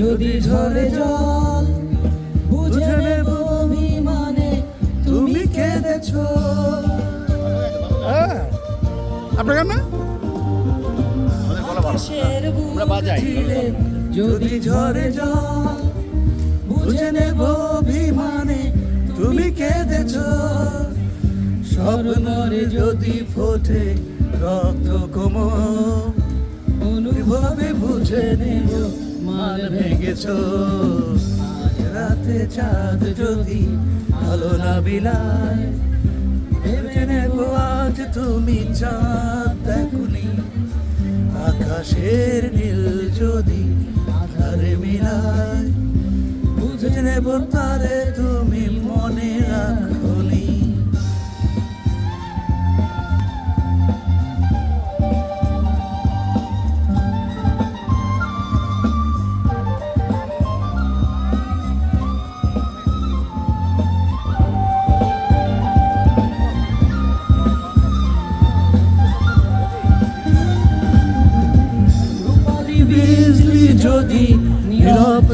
যদি ঝরে জল বুঝে নেব অভিমানে তুমি কেঁদেছো। হ্যাঁ। আপনার গান না? যদি ঝরে জল বুঝে নেব অভিমানে তুমি কেঁদেছ। স্বপ্নরে যদি ফোটে রক্ত কোম অনুভবে বুঝে নেব মাল ভেঙেছ। রাতে চাঁদ যদি ভালো না বিলায়, ভেবে নেব আজ তুমি চাঁদ দেখুনি। আকাশের নীল যদি আধারে মিলায়, বুঝে নেব তারে তুমি মনে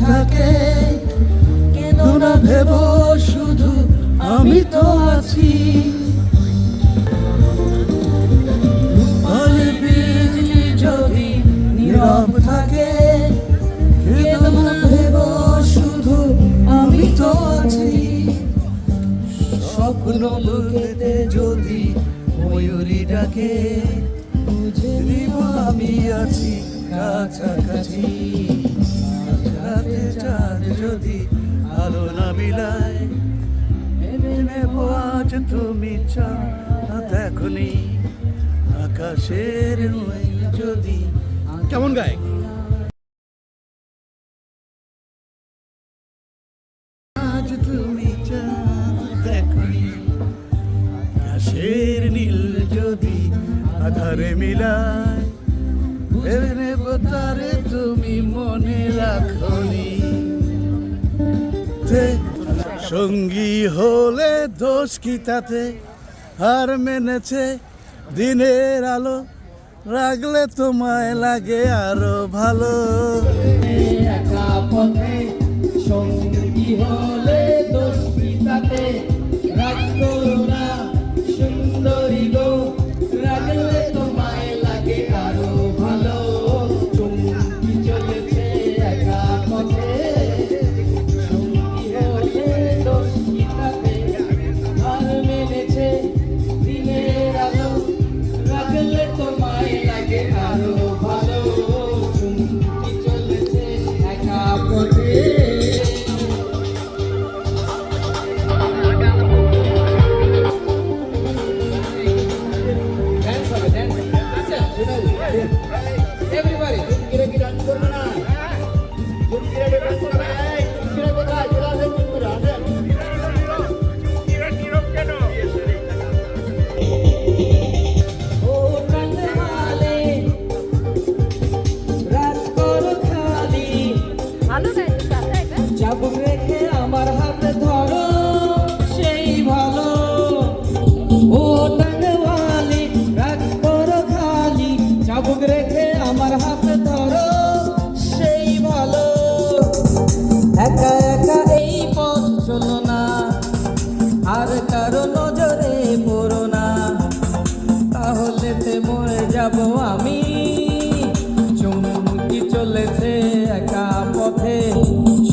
থাকে কেন না ভেব? শুধু আমি তো আছি। যদি নীরব থাকে শুধু আমি তো আছি। স্বপ্ন যদি ময়ূরী ডাকে আমি আছি কাছাকাছি। রাতে চাঁদ যদি আলো না মিলায় নেব আজ তুমি চাঁদ এখনই। আকাশের নীল যদি কেমন গায়? আজ তুমি চাঁদ দেখনি আকাশের নীল যদি আধারে মিলায় নেব সঙ্গী হলে দোষ কি তাতে? হার মেনেছে দিনের আলো, রাগলে তোমায় লাগে আরও ভালো। সঙ্গী হলে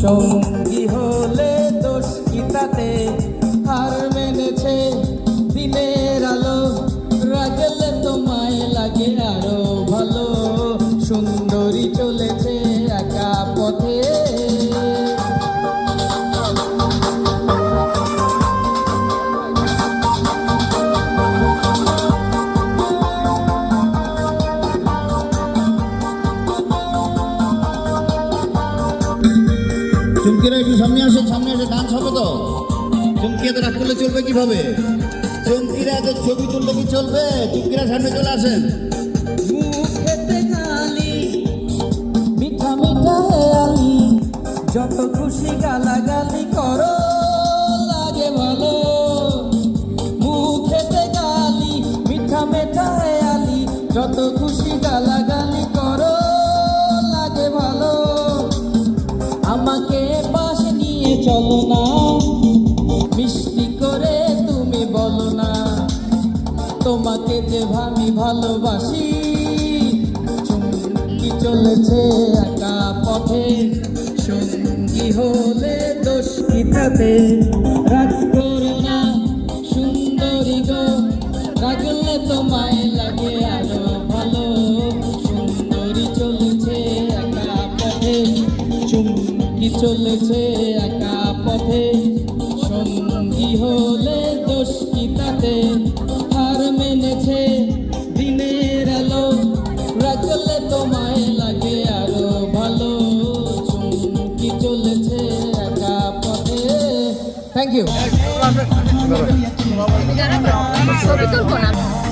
সঙ্গী সামনে আসেন সামনে এসে ডান্স হবে তো? চুমকি এত রাগ করলে চলবে কীভাবে? চুমকিরা এত ছবি তুললে কি চলবে? চুমকিরা সামনে চলে আসেন। যত খুশি গালাগালি করো, লাগে ভালো। মুখেতে গালি মিঠা মিঠা হেয়ালি যত আমি ভালোবাসি। সঙ্গী চলেছে একা পথে। সঙ্গী হলে দোষ কি তাতে রাগ করো না, সুন্দরী গো। রাগলে তোমায় লাগে আরও ভালো। সুন্দরী চলেছে একা পথে। কি চলেছে একা পথে। সঙ্গী হলে দোষ কি তাতে Gana, pero no, no,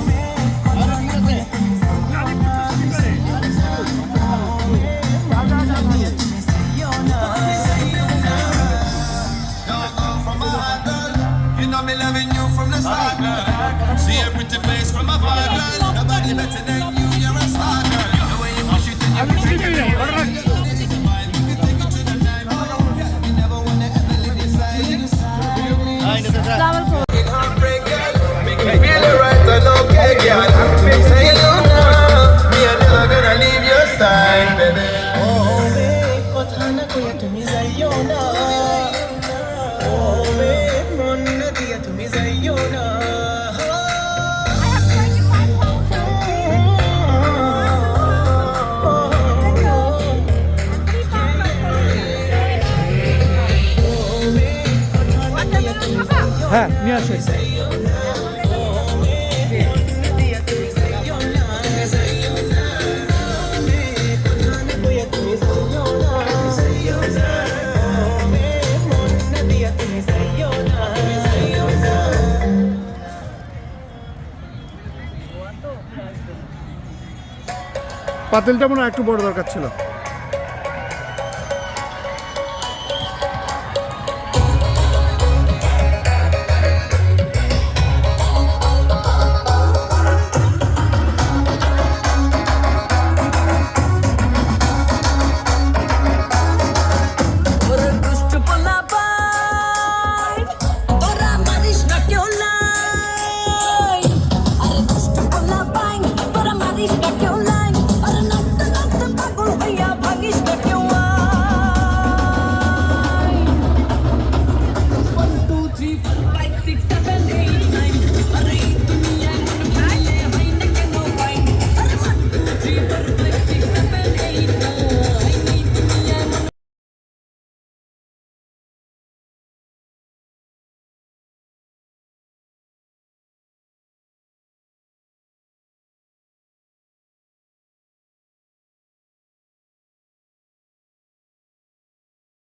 হ্যাঁ নিয়ে আসে পাতিলটা মনে হয় একটু বড় দরকার ছিল।